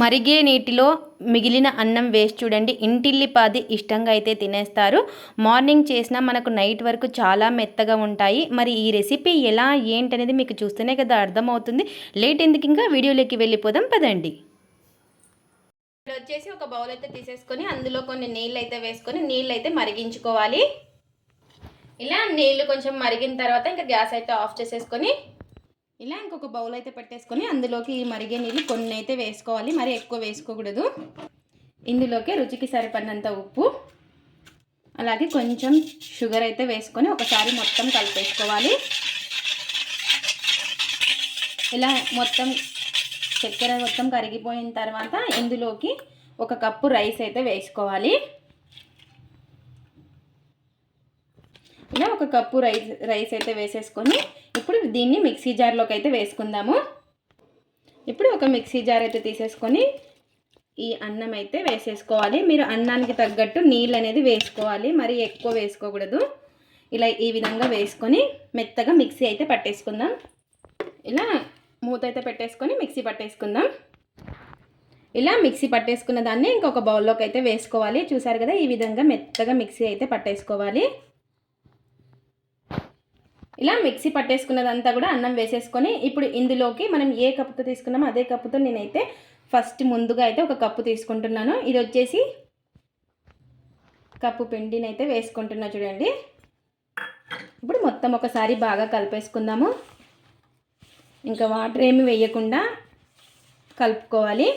మరిగే నీటిలో మిగిలిన అన్నం వేసి చూడండి. ఇంటిల్లిపాది ఇష్టంగా అయితే తినేస్తారు. మార్నింగ్ చేసినా మనకు నైట్ వరకు చాలా మెత్తగా ఉంటాయి. మరి ఈ రెసిపీ ఎలా ఏంటనేది మీకు చూస్తేనే కదా అర్థమవుతుంది. లేట్ ఎందుకు ఇంకా? వీడియోలోకి వెళ్ళిపోదాం పదండి. ఇప్పుడు వచ్చేసి ఒక బౌల్ అయితే తీసేసుకొని అందులో కొన్ని నీళ్ళు అయితే వేసుకొని నీళ్ళు అయితే మరిగించుకోవాలి. ఇలా నీళ్ళు కొంచెం మరిగిన తర్వాత ఇంకా గ్యాస్ అయితే ఆఫ్ చేసేసుకొని ఇలా ఇంకొక బౌల్ అయితే పెట్టేసుకొని అందులోకి ఈ మరిగే నీళ్ళు కొన్ని అయితే వేసుకోవాలి. మరి ఎక్కువ వేసుకోకూడదు. ఇందులోకి రుచికి సరిపడినంత ఉప్పు అలాగే కొంచెం షుగర్ అయితే వేసుకొని ఒకసారి మొత్తం కలిపేసుకోవాలి. ఇలా మొత్తం చక్కెర మొత్తం కరిగిపోయిన తర్వాత ఇందులోకి ఒక కప్పు రైస్ అయితే వేసుకోవాలి. ఇలా ఒక కప్పు రైస్ రైస్ అయితే వేసేసుకొని ఇప్పుడు దీన్ని మిక్సీ జార్లోకి అయితే వేసుకుందాము. ఇప్పుడు ఒక మిక్సీ జార్ అయితే తీసేసుకొని ఈ అన్నం అయితే వేసేసుకోవాలి. మీరు అన్నానికి తగ్గట్టు నీళ్ళు అనేది వేసుకోవాలి. మరి ఎక్కువ వేసుకోకూడదు. ఇలా ఈ విధంగా వేసుకొని మెత్తగా మిక్సీ అయితే పట్టేసుకుందాం. ఇలా మూత అయితే పెట్టేసుకొని మిక్సీ పట్టేసుకుందాం. ఇలా మిక్సీ పట్టేసుకున్న దాన్ని ఇంకొక బౌల్లోకి అయితే వేసుకోవాలి. చూసారు కదా ఈ విధంగా మెత్తగా మిక్సీ అయితే పట్టేసుకోవాలి. ఇలా మిక్సీ పట్టేసుకున్నదంతా కూడా అన్నం వేసేసుకొని ఇప్పుడు ఇందులోకి మనం ఏ కప్పుతో తీసుకున్నామో అదే కప్పుతో నేనైతే ఫస్ట్ ముందుగా అయితే ఒక కప్పు తీసుకుంటున్నాను. ఇది వచ్చేసి కప్పు పిండిని అయితే వేసుకుంటున్నా చూడండి. ఇప్పుడు మొత్తం ఒకసారి బాగా కలిపేసుకుందాము. ఇంకా వాటర్ ఏమి వేయకుండా కలుపుకోవాలి.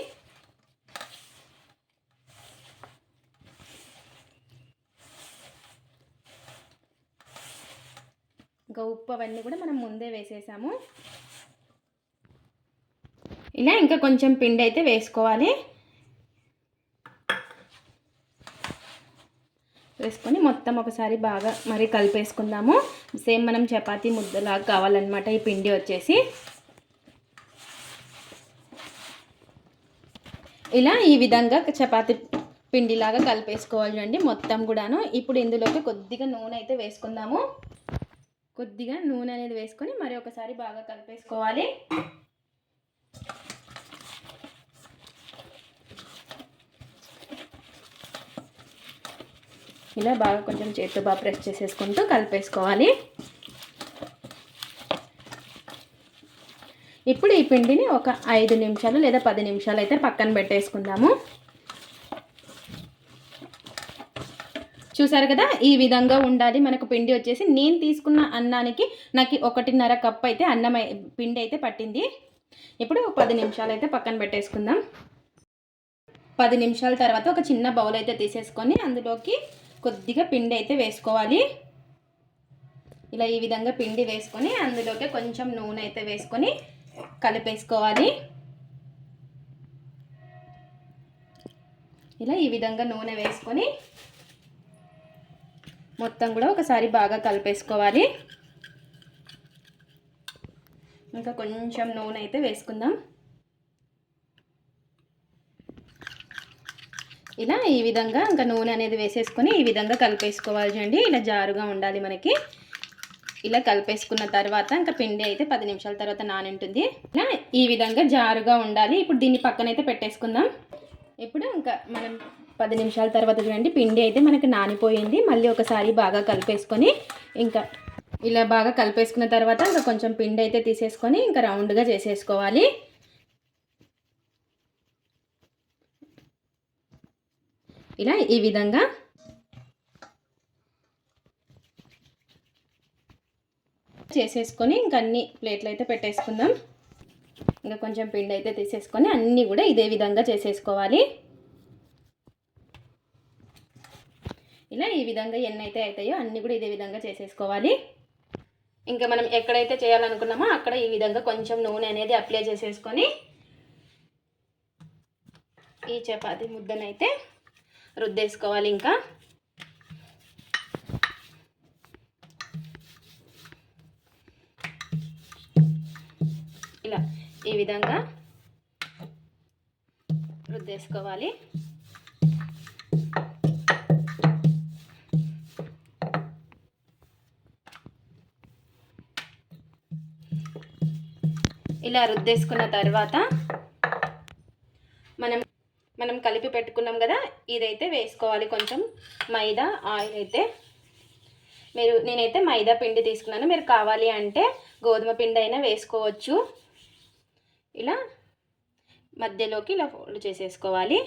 ఇంకా ఉప్పు అవన్నీ కూడా మనం ముందే వేసేసాము. ఇలా ఇంకా కొంచెం పిండి అయితే వేసుకోవాలి. వేసుకొని మొత్తం ఒకసారి బాగా మరి కలిపేసుకుందాము. సేమ్ మనం చపాతీ ముద్దలాగా కావాలన్నమాట ఈ పిండి వచ్చేసి. ఇలా ఈ విధంగా చపాతీ పిండిలాగా కలిపేసుకోవాలి చూడండి మొత్తం కూడాను. ఇప్పుడు ఇందులోకి కొద్దిగా నూనె అయితే వేసుకుందాము. కొద్దిగా నూనె అనేది వేసుకొని మరి ఒకసారి బాగా కలిపేసుకోవాలి. ఇలా బాగా కొంచెం చేతితో బాగా ప్రెస్ చేసేసుకుంటూ కలిపేసుకోవాలి. ఇప్పుడు ఈ పిండిని ఒక ఐదు నిమిషాలు లేదా పది నిమిషాలు అయితే పక్కన పెట్టేసుకుందాము. చూసారు కదా? ఈ విధంగా ఉండాలి. మనకు పిండి వచ్చేసి నేను తీసుకున్న అన్నానికి నాకు ఒకటిన్నర కప్ అయితే అన్నం పిండి అయితే పట్టింది. ఇప్పుడు పది నిమిషాలు అయితే పక్కన పెట్టేసుకుందాం. పది నిమిషాల తర్వాత ఒక చిన్న బౌల్ అయితే తీసేసుకొని అందులోకి కొద్దిగా పిండి అయితే వేసుకోవాలి. ఇలా ఈ విధంగా పిండి వేసుకొని అందులోకి కొంచెం నూనె అయితే వేసుకొని కలిపేసుకోవాలి. ఇలా ఈ విధంగా నూనె వేసుకొని మొత్తం కూడా ఒకసారి బాగా కలిపేసుకోవాలి. ఇంకా కొంచెం నూనె అయితే వేసుకుందాం. ఇలా ఈ విధంగా ఇంకా నూనె అనేది వేసేసుకొని ఈ విధంగా కలిపేసుకోవాలి చూడండి. ఇలా జారుగా ఉండాలి మనకి. ఇలా కలిపేసుకున్న తర్వాత ఇంకా పిండి అయితే పది నిమిషాల తర్వాత నానింటుంది. ఇలా ఈ విధంగా జారుగా ఉండాలి. ఇప్పుడు దీన్ని పక్కనైతే పెట్టేసుకుందాం. ఇప్పుడు ఇంకా మనం పది నిమిషాల తర్వాత చూడండి పిండి అయితే మనకి నానిపోయింది. మళ్ళీ ఒకసారి బాగా కలిపేసుకొని ఇంకా ఇలా బాగా కలిపేసుకున్న తర్వాత ఇంకా కొంచెం పిండి అయితే తీసేసుకొని ఇంకా రౌండ్గా చేసేసుకోవాలి. ఇలా ఈ విధంగా చేసేసుకొని ఇంక అన్ని ప్లేట్లు అయితే పెట్టేసుకుందాం. ఇంకా కొంచెం పిండి అయితే తీసేసుకొని అన్నీ కూడా ఇదే విధంగా చేసేసుకోవాలి. ఇలా ఈ విధంగా ఎన్ని అయితే అవుతాయో అన్నీ కూడా ఇదే విధంగా చేసేసుకోవాలి. ఇంకా మనం ఎక్కడైతే చేయాలనుకున్నామో అక్కడ ఈ విధంగా కొంచెం నూనె అనేది అప్లై చేసేసుకొని ఈ చపాతి ముద్దనైతే రుద్దేసుకోవాలి ఇంకా. ఇలా ఈ విధంగా రుద్దేసుకోవాలి. ఇలా రుద్దేసుకున్న తర్వాత మనం మనం కలిపి పెట్టుకున్నాం కదా ఇదైతే వేసుకోవాలి. కొంచెం మైదా ఆయిల్ అయితే. మీరు నేనైతే మైదా పిండి తీసుకున్నాను. మీరు కావాలి అంటే గోధుమ పిండి అయినా వేసుకోవచ్చు. ఇలా మధ్యలోకి ఇలా ఫోల్డ్ చేసేసుకోవాలి.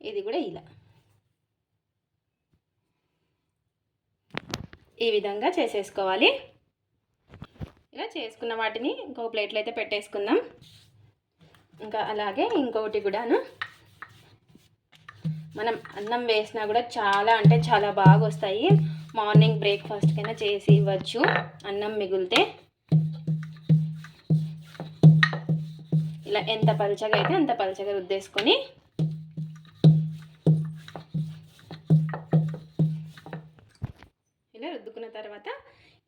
ఇది కూడా ఇలా. ఈ విధంగా చేసేసుకోవాలి. ఇలా చేసుకున్న వాటిని ఇంకో ప్లేట్లో అయితే పెట్టేసుకుందాం. ఇంకా అలాగే ఇంకొకటి కూడాను. మనం అన్నం వేసినా కూడా చాలా అంటే చాలా బాగా వస్తాయి. మార్నింగ్ బ్రేక్ఫాస్ట్ కైనా చేసి ఇవ్వచ్చు. అన్నం మిగిలితే. ఇలా ఎంత పలుచగా అయితే అంత పలుచగా రుద్దేసుకొని ఇలా రుద్దుకున్న తర్వాత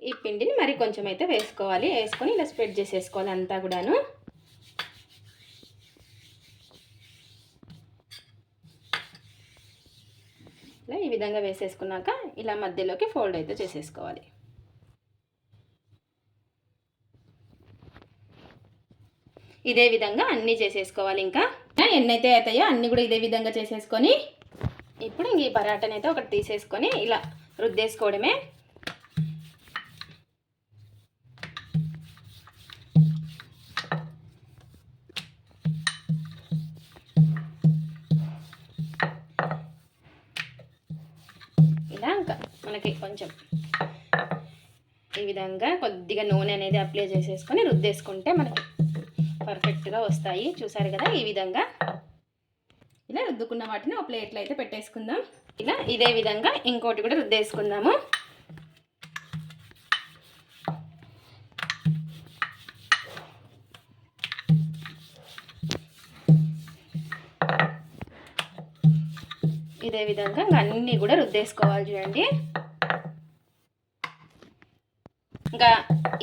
ఈ పిండిని మరి కొంచెం అయితే వేసుకోవాలి. వేసుకొని ఇలా స్ప్రెడ్ చేసేసుకోవాలి అంతా కూడాను. ఇలా ఈ విధంగా వేసేసుకున్నాక ఇలా మధ్యలోకి ఫోల్డ్ అయితే చేసేసుకోవాలి. ఇదే విధంగా అన్నీ చేసేసుకోవాలి ఇంకా. ఎన్నైతే అవుతాయో అన్నీ కూడా ఇదే విధంగా చేసేసుకొని ఇప్పుడు ఇంక ఈ పరాటనైతే ఒకటి తీసేసుకొని ఇలా రుద్దేసుకోవడమే. ఇలా ఇంకా మనకి కొంచెం ఈ విధంగా కొద్దిగా నూనె అనేది అప్లై చేసేసుకొని రుద్దేసుకుంటే మనకి పర్ఫెక్ట్గా వస్తాయి. చూసారు కదా ఈ విధంగా రుద్దుకున్న వాటిని ఒక ప్లేట్లో అయితే పెట్టేసుకుందాం. ఇలా ఇదే విధంగా ఇంకోటి కూడా రుద్దేసుకుందాము. ఇదే విధంగా ఇంకా అన్నీ కూడా రుద్దేసుకోవాలి చూడండి. ఇంకా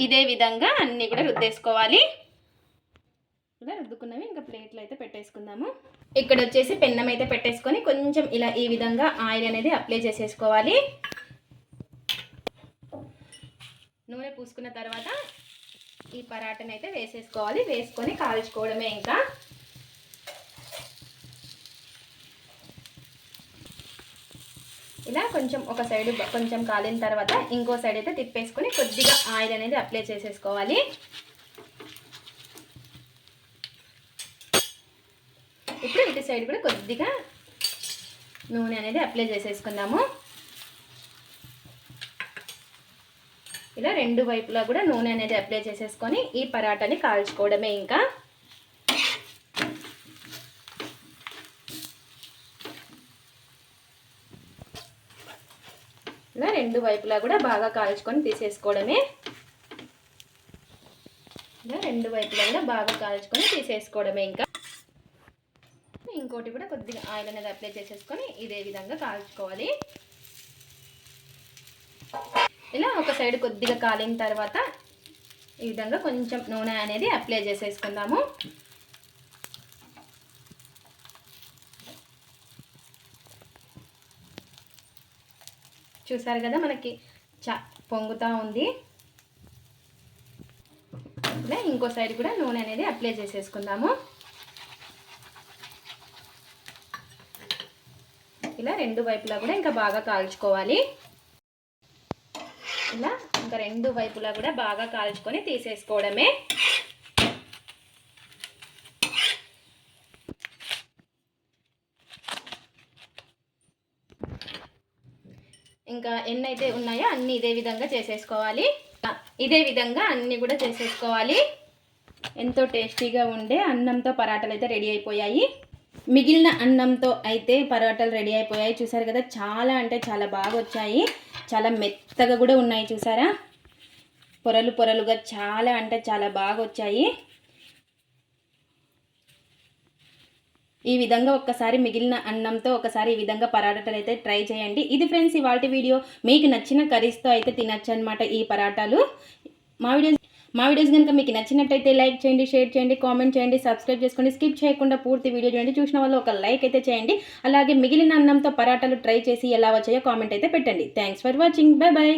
ఇదే విధంగా అన్నీ కూడా రుద్దేసుకోవాలి. ఇలా రుద్దుకున్నవి ఇంకా ప్లేట్లు అయితే పెట్టేసుకుందాము. ఇక్కడ వచ్చేసి పెన్నం అయితే పెట్టేసుకొని కొంచెం ఇలా ఈ విధంగా ఆయిల్ అనేది అప్లై చేసేసుకోవాలి. నూనె పూసుకున్న తర్వాత ఈ పరాటని అయితే వేసేసుకోవాలి. వేసుకొని కాల్చుకోవడమే ఇంకా. ఇలా కొంచెం ఒక సైడ్ కొంచెం కాలిన తర్వాత ఇంకో సైడ్ అయితే తిప్పేసుకొని కొద్దిగా ఆయిల్ అనేది అప్లై చేసేసుకోవాలి. ఇప్పుడు ఇటు సైడ్ కూడా కొద్దిగా నూనె అనేది అప్లై చేసేసుకుందాము. ఇలా రెండు వైపులా కూడా నూనె అనేది అప్లై చేసేసుకొని ఈ పరాటాని కాల్చుకోవడమే ఇంకా. ఇలా రెండు వైపులా కూడా బాగా కాల్చుకొని తీసేసుకోవడమే. ఇలా రెండు వైపులా కూడా బాగా కాల్చుకొని తీసేసుకోవడమే ఇంకా. కొద్దిగా ఆయిల్ అనేది అప్లై చేసేసుకొని ఇదే విధంగా కాల్చుకోవాలి. ఇలా ఒక సైడ్ కొద్దిగా కాలిన తర్వాత ఈ విధంగా కొంచెం నూనె అనేది అప్లై చేసేసుకుందాము. చూసారు కదా మనకి చా పొంగుతూ ఉంది. ఇలా ఇంకో సైడ్ కూడా నూనె అనేది అప్లై చేసేసుకుందాము. ఇలా రెండు వైపులా కూడా ఇంకా బాగా కాల్చుకోవాలి. ఇలా ఇంకా రెండు వైపులా కూడా బాగా కాల్చుకొని తీసేసుకోవడమే. ఇంకా ఎన్ని అయితే ఉన్నాయో అన్ని ఇదే విధంగా చేసేసుకోవాలి. ఇదే విధంగా అన్ని కూడా చేసేసుకోవాలి. ఎంతో టేస్టీగా ఉండే అన్నంతో పరాటాలు అయితే రెడీ అయిపోయాయి. మిగిలిన అన్నంతో అయితే పరాటాలు రెడీ అయిపోయాయి. చూసారు కదా చాలా అంటే చాలా బాగా వచ్చాయి. చాలా మెత్తగా కూడా ఉన్నాయి చూసారా? పొరలు పొరలుగా చాలా అంటే చాలా బాగా వచ్చాయి. ఈ విధంగా ఒక్కసారి మిగిలిన అన్నంతో ఒకసారి ఈ విధంగా పరాటాలు అయితే ట్రై చేయండి. ఇది ఫ్రెండ్స్ ఇవాళ వీడియో. మీకు నచ్చిన కర్రీస్తో అయితే తినచ్చు అనమాట ఈ పరాటాలు. మా వీడియో మా వీడియోస్ కనుక మీకు నచ్చినట్టయితే లైక్ చేయండి షేర్ చేయండి కామెంట్ చేయండి సబ్స్క్రైబ్ చేసుకోండి స్కిప్ చేయకుండా పూర్తి వీడియో చూడండి. చూసిన వాళ్ళు ఒక లైక్ అయితే చేయండి. అలాగే మిగిలిన అన్నంతో పరాటాలు ట్రై చేసి ఎలా వచ్చాయో కామెంట్ అయితే పెట్టండి. Thanks for watching bye bye